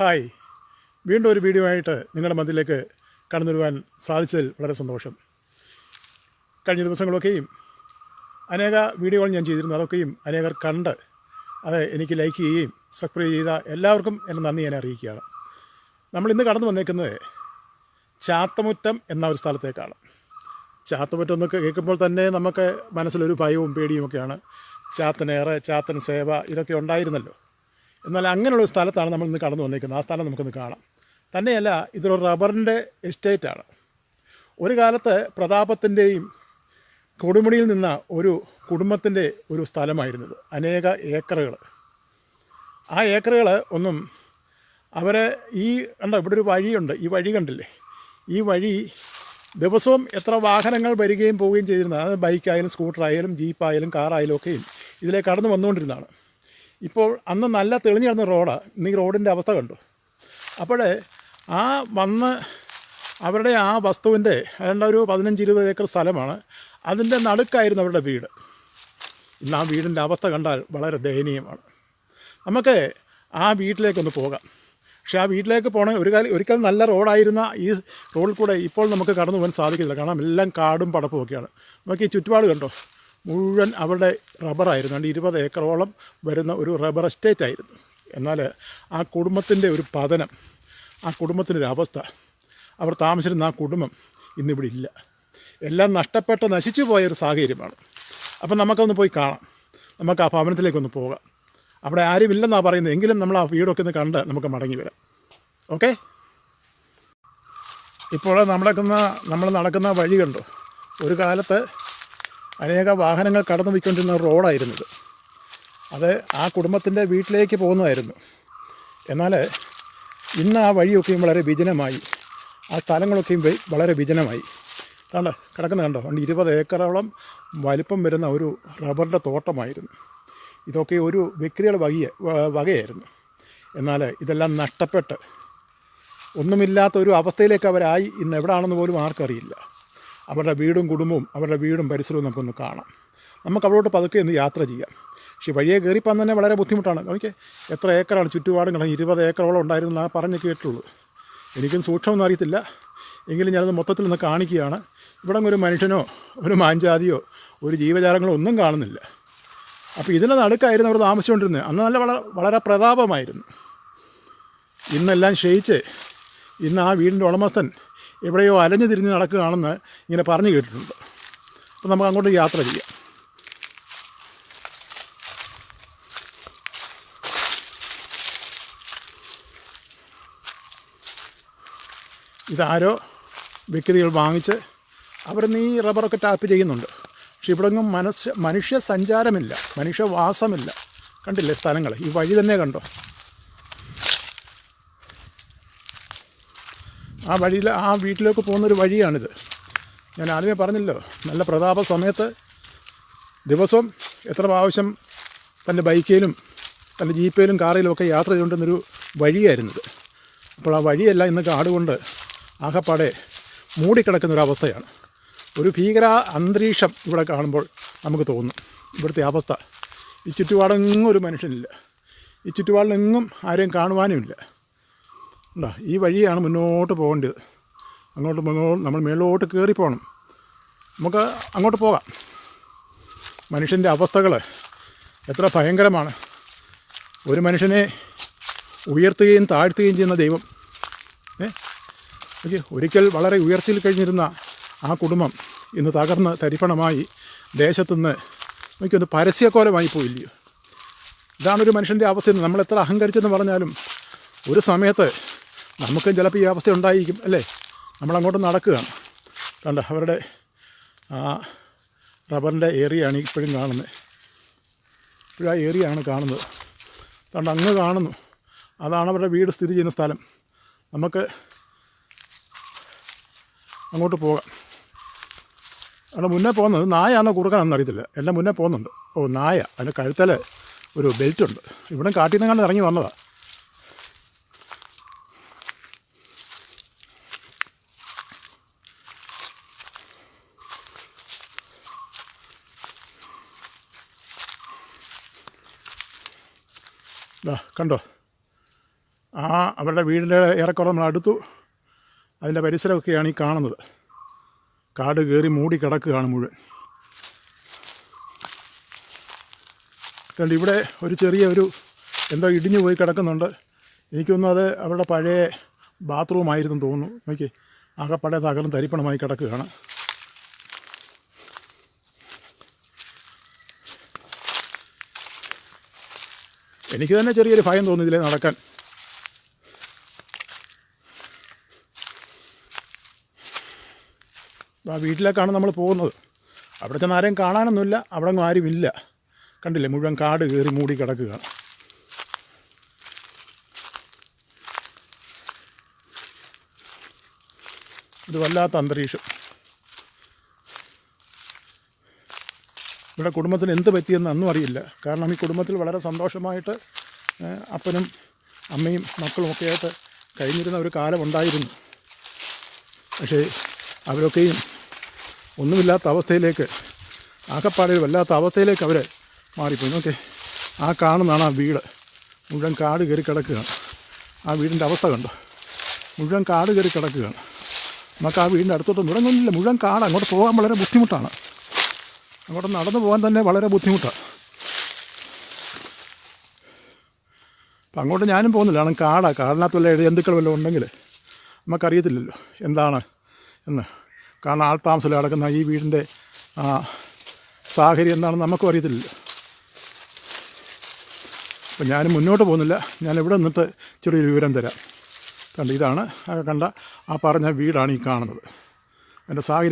Hi. വീണ്ടും ഒരു video ആയിട്ട് നിങ്ങളുടെ മതിലേക്ക് കടന്നു വരുവാൻ സാധിച്ചതിൽ വളരെ സന്തോഷം. കഴിഞ്ഞ ദിവസങ്ങളൊക്കെയും അനേക വീഡിയോകൾ ഞാൻ ചെയ്തിരുന്നു. അതൊക്കെയും അനേകർ കണ്ട് അത് എനിക്ക് ലൈക്ക് ചെയ്യുകയും സബ്സ്ക്രൈബ് ചെയ്ത എല്ലാവർക്കും എന്നെ നന്ദി ഞാൻ അറിയിക്കുകയാണ്. നമ്മൾ ഇന്ന് കടന്നു വന്നേക്കുന്നത് ചാത്തമുറ്റം എന്ന ഒരു സ്ഥലത്തേക്കാണ്. ചാത്തമുറ്റം എന്നൊക്കെ കേൾക്കുമ്പോൾ തന്നെ നമുക്ക് മനസ്സിലൊരു ഭയവും പേടിയുമൊക്കെയാണ്. ചാത്തനേറെ ചാത്തൻ സേവ ഇതൊക്കെ ഉണ്ടായിരുന്നല്ലോ. എന്നാൽ അങ്ങനെയുള്ള സ്ഥലത്താണ് നമ്മൾ ഇന്ന് കടന്നു വന്നിരിക്കുന്നത്. ആ സ്ഥലം നമുക്കൊന്ന് കാണാം. തന്നെയല്ല ഇതൊരു റബ്ബറിന്റെ എസ്റ്റേറ്റാണ് ഒരു കാലത്ത് പ്രതാപത്തിന്റെയും കൊടുമുടിയിൽ നിന്ന ഒരു കുടുംബത്തിന്റെ ഒരു സ്ഥലമായിരുന്നത്. അനേക ഏക്കറുകൾ. ആ ഏക്കറുകൾ ഒന്നും അവരെ ഈ കണ്ടോ ഇവിടെ ഒരു വഴിയുണ്ട്. ഈ വഴി കണ്ടില്ലേ? ഈ വഴി ദിവസവും എത്ര വാഹനങ്ങൾ വരികയും പോവുകയും ചെയ്തിരുന്നത്. അത് ബൈക്കായാലും സ്കൂട്ടറായാലും ജീപ്പായാലും കാറായാലും ഒക്കെയും ഇതിലെ കടന്നു വന്നുകൊണ്ടിരുന്നതാണ്. ഇപ്പോൾ അന്ന് നല്ല തെളിഞ്ഞു കിടന്ന റോഡാണ് ഇന്ന് ഈ റോഡിന്റെ അവസ്ഥ കണ്ടു. അപ്പോൾ ആ വന്ന് അവരുടെ ആ വസ്തുവിന്റെ ഏതാണ്ട് ഒരു പതിനഞ്ച് ഇരുപത് ഏക്കർ സ്ഥലമാണ്. അതിന്റെ നടുക്കായിരുന്നു അവരുടെ വീട്. ഇന്ന് ആ വീടിന്റെ അവസ്ഥ കണ്ടാൽ വളരെ ദയനീയമാണ്. നമുക്ക് ആ വീട്ടിലേക്കൊന്ന് പോകാം. പക്ഷേ ആ വീട്ടിലേക്ക് പോകണ ഒരു കാലം ഒരിക്കൽ നല്ല റോഡായിരുന്ന ഈ റോഡിൽ കൂടെ ഇപ്പോൾ നമുക്ക് കടന്നു പോകാൻ സാധിക്കില്ല. കാരണം എല്ലാം കാടും പടപ്പും ഒക്കെയാണ്. നമുക്ക് ഈ ചുറ്റുപാട് കണ്ടോ? മുഴുവൻ അവരുടെ റബ്ബറായിരുന്നു. രണ്ട് ഇരുപത് ഏക്കറോളം വരുന്ന ഒരു റബ്ബർ എസ്റ്റേറ്റ് ആയിരുന്നു. എന്നാൽ ആ കുടുംബത്തിന്റെ ഒരു പതനം ആ കുടുംബത്തിന്റെ ഒരു അവസ്ഥ അവർ താമസിച്ചിരുന്ന ആ കുടുംബം ഇന്നിവിടെ ഇല്ല. എല്ലാം നഷ്ടപ്പെട്ട് നശിച്ചു പോയ ഒരു സാഹചര്യമാണ്. അപ്പം നമുക്കൊന്ന് പോയി കാണാം. നമുക്ക് ആ ഭവനത്തിലേക്കൊന്ന് പോകാം. അവിടെ ആരുമില്ലെന്നാണ് പറയുന്നത്. എങ്കിലും നമ്മൾ ആ വീടൊക്കെ ഒന്ന് കണ്ട് നമുക്ക് മടങ്ങി വരാം. ഓക്കെ? ഇപ്പോൾ നടക്കുന്ന നമ്മൾ നടക്കുന്ന വഴി കണ്ടു. ഒരു കാലത്ത് അനേക വാഹനങ്ങൾ കടന്നു പോയിക്കൊണ്ടിരുന്ന റോഡായിരുന്നത് അത് ആ കുടുംബത്തിന്റെ വീട്ടിലേക്ക് പോകുന്നതായിരുന്നു. എന്നാൽ ഇന്ന് ആ വഴിയൊക്കെയും വളരെ വിജനമായി. ആ സ്ഥലങ്ങളൊക്കെയും വളരെ വിജനമായി. കണ്ട? കിടക്കുന്ന കണ്ടോ? അതുകൊണ്ട് ഇരുപത് ഏക്കറോളം വലിപ്പം വരുന്ന ഒരു റബ്ബറിന്റെ തോട്ടമായിരുന്നു. ഇതൊക്കെ ഒരു വ്യക്തികൾ വകയ വകയായിരുന്നു. എന്നാൽ ഇതെല്ലാം നഷ്ടപ്പെട്ട് ഒന്നുമില്ലാത്ത ഒരു അവസ്ഥയിലേക്ക് അവരായി. ഇന്ന് എവിടെയാണെന്ന് പോലും ആർക്കറിയില്ല. അവരുടെ വീടും കുടുംബവും അവരുടെ വീടും പരിസരവും നമുക്കൊന്ന് കാണാം. നമുക്ക് അവിടോട്ട് പതുക്കെ ഒന്ന് യാത്ര ചെയ്യാം. പക്ഷേ വഴിയെ കയറിപ്പോകാൻ തന്നെ വളരെ ബുദ്ധിമുട്ടാണ്. എനിക്ക് എത്ര ഏക്കറാണ് ചുറ്റുപാടും കിടങ്ങി ഇരുപത് ഏക്കറോളം ഉണ്ടായിരുന്നു ആ പറഞ്ഞ് കേട്ടുള്ളൂ എനിക്കും സൂക്ഷ്മമൊന്നും അറിയത്തില്ല. എങ്കിലും ഞാനത് മൊത്തത്തിൽ ഒന്ന് കാണിക്കുകയാണ്. ഇവിടെ ഒരു മനുഷ്യനോ ഒരു മാഞ്ചാതിയോ ഒരു ജീവജാലങ്ങളോ ഒന്നും കാണുന്നില്ല. അപ്പോൾ ഇതിന്റെ നടുക്കായിരുന്നു അവർ താമസിച്ചുകൊണ്ടിരുന്നത്. അന്ന് നല്ല വളരെ വളരെ പ്രതാപമായിരുന്നു. ഇന്നെല്ലാം ക്ഷയിച്ച് ഇന്ന് ആ വീടിന്റെ ഉടമസ്ഥൻ എവിടെയോ അലഞ്ഞു തിരിഞ്ഞ് നടക്കുകയാണെന്ന് ഇങ്ങനെ പറഞ്ഞു കേട്ടിട്ടുണ്ട്. അപ്പോൾ നമുക്ക് അങ്ങോട്ട് യാത്ര ചെയ്യാം. ഇതാരോ വ്യക്തികൾ വാങ്ങിച്ച് അവർ ഈ റബ്ബറൊക്കെ ടാപ്പ് ചെയ്യുന്നുണ്ട്. പക്ഷെ ഇവിടെങ്ങും മനസ്സ് മനുഷ്യ സഞ്ചാരമില്ല മനുഷ്യവാസമില്ല കണ്ടില്ലേ സ്ഥലങ്ങൾ ഈ വഴി തന്നെ കണ്ടോ? ആ വഴിയിൽ ആ വീട്ടിലേക്ക് പോകുന്നൊരു വഴിയാണിത്. ഞാൻ ആദ്യമേ പറഞ്ഞല്ലോ നല്ല പ്രതാപ സമയത്ത് ദിവസം എത്ര പ്രാവശ്യം തന്റെ ബൈക്കിലും തന്റെ ജീപ്പയിലും കാറിലും ഒക്കെ യാത്ര ചെയ്തുകൊണ്ടിരുന്നൊരു വഴിയായിരുന്നത് അപ്പോൾ ആ വഴിയെല്ലാം ഇന്ന് കാടുകൊണ്ട് ആകപ്പാടെ മൂടിക്കിടക്കുന്നൊരവസ്ഥയാണ്. ഒരു ഭീകര അന്തരീക്ഷം ഇവിടെ കാണുമ്പോൾ നമുക്ക് തോന്നും. ഇവിടുത്തെ അവസ്ഥ. ഈ ചുറ്റുപാടെങ്ങും ഒരു മനുഷ്യനില്ല. ഈ ചുറ്റുപാടിലെങ്ങും ആരെയും കാണുവാനുമില്ല. ഉണ്ടോ ഈ വഴിയാണ് മുന്നോട്ട് പോകേണ്ടത്. അങ്ങോട്ട് മുന്നോട്ട് നമ്മൾ മേലോട്ട് കയറി പോകണം. നമുക്ക് അങ്ങോട്ട് പോകാം. മനുഷ്യന്റെ അവസ്ഥകൾ എത്ര ഭയങ്കരമാണ്. ഒരു മനുഷ്യനെ ഉയർത്തുകയും താഴ്ത്തുകയും ചെയ്യുന്ന ദൈവം. ഏ? ഒരിക്കൽ വളരെ ഉയർച്ചയിൽ കഴിഞ്ഞിരുന്ന ആ കുടുംബം ഇന്ന് തകർന്ന് തരിപ്പണമായി ദേശത്തുനിന്ന് എനിക്കൊന്ന് പരസ്യക്കോലമായി പോയില്ലയോ? ഇതാണൊരു മനുഷ്യന്റെ അവസ്ഥ നമ്മൾ എത്ര അഹങ്കരിച്ചെന്ന് പറഞ്ഞാലും ഒരു സമയത്ത് നമുക്കും ചിലപ്പോൾ ഈ അവസ്ഥ ഉണ്ടായിരിക്കും അല്ലേ? നമ്മളങ്ങോട്ട് നടക്കുകയാണ് കണ്ട അവരുടെ ആ റബ്ബറിന്റെ ഏരിയയാണ് ഇപ്പോഴും കാണുന്നത്. ഇപ്പോഴും ആ ഏരിയയാണ് കാണുന്നത്. കണ്ട അങ്ങ് കാണുന്നു. അതാണ് അവരുടെ വീട് സ്ഥിതി ചെയ്യുന്ന സ്ഥലം. നമുക്ക് അങ്ങോട്ട് പോകാം. അവിടെ മുന്നേ പോകുന്നത് നായാണോ കുറുക്കനാണെന്ന് അറിയത്തില്ല. എല്ലാം മുന്നേ പോകുന്നുണ്ട്. ഓ നായ. അതിന്റെ കഴുത്തൽ ഒരു ബെൽറ്റുണ്ട്. ഇവിടെ കാട്ടിൽ നിന്ന് ഇറങ്ങി വന്നതാണ് ദാ കണ്ടോ? ആ അവരുടെ വീടിന്റെ ഏറെക്കുറെ നമ്മൾ അടുത്തു. അതിന്റെ പരിസരമൊക്കെയാണ് ഈ കാണുന്നത്. കാട് കയറി മൂടി കിടക്കുകയാണ് മുഴുവൻ. കണ്ട് ഇവിടെ ഒരു ചെറിയ ഒരു എന്തോ ഇടിഞ്ഞു പോയി കിടക്കുന്നുണ്ട്. എനിക്കൊന്നും അത് അവരുടെ പഴയ ബാത്റൂമായിരുന്നു തോന്നുന്നു. നോക്കി ആകെ പഴയ തകർന്ന് തരിപ്പണമായി കിടക്കുകയാണ്. എനിക്ക് തന്നെ ചെറിയൊരു ഭയം തോന്നി ഇതിലേ നടക്കാൻ? ആ വീട്ടിലേക്കാണ് നമ്മൾ പോകുന്നത്. അവിടെ ചെന്ന് ആരെയും കാണാനൊന്നുമില്ല അവിടെ ഒന്നും ആരുമില്ല. കണ്ടില്ലേ മുഴുവൻ കാട് കയറി മൂടി കിടക്കുകയാണ് ഇത് വല്ലാത്ത അന്തരീക്ഷം. ഇവിടെ കുടുംബത്തിന് എന്ത് പറ്റിയെന്ന് അന്നും അറിയില്ല. കാരണം ഈ കുടുംബത്തിൽ വളരെ സന്തോഷമായിട്ട് അപ്പനും അമ്മയും മക്കളും ഒക്കെ ആയിട്ട് കഴിഞ്ഞിരുന്ന ഒരു കാലമുണ്ടായിരുന്നു പക്ഷേ അവരൊക്കെയും ഒന്നുമില്ലാത്ത അവസ്ഥയിലേക്ക് ആകപ്പാടെ വല്ലാത്ത അവസ്ഥയിലേക്ക് അവർ മാറിപ്പോയി. നോക്കേ ആ കാണുന്നതാണ് ആ വീട്. മുഴുവൻ കാട് കയറി കിടക്കുകയാണ്. ആ വീടിന്റെ അവസ്ഥ കണ്ടോ? മുഴുവൻ കാട് കയറി കിടക്കുകയാണ്. നമുക്ക് ആ വീടിന്റെ അടുത്തോട്ട് ഇറങ്ങുന്നില്ല മുഴുവൻ കാട് അങ്ങോട്ട് പോകാൻ വളരെ ബുദ്ധിമുട്ടാണ്. അങ്ങോട്ട് നടന്നു പോകാൻ തന്നെ വളരെ ബുദ്ധിമുട്ടാണ് അപ്പം അങ്ങോട്ട് ഞാനും പോകുന്നില്ല. കാരണം കാടാണ് കാടിനകത്ത് വല്ല ജന്തുക്കൾ വല്ലതും ഉണ്ടെങ്കിൽ നമുക്കറിയത്തില്ലല്ലോ എന്താണ് എന്ന്. കാരണം ആൾ താമസം കിടക്കുന്ന ഈ വീടിന്റെ സാഹചര്യം എന്താണെന്ന് നമുക്കും അറിയത്തില്ലല്ലോ. അപ്പം ഞാൻ മുന്നോട്ട് പോകുന്നില്ല. ഞാൻ ഇവിടെ നിന്നിട്ട് ചെറിയൊരു വിവരം തരാം. കണ്ട് ഇതാണ് കണ്ട ആ പറഞ്ഞ വീടാണ് ഈ കാണുന്നത്. അതിന്റെ സാഹചര്യം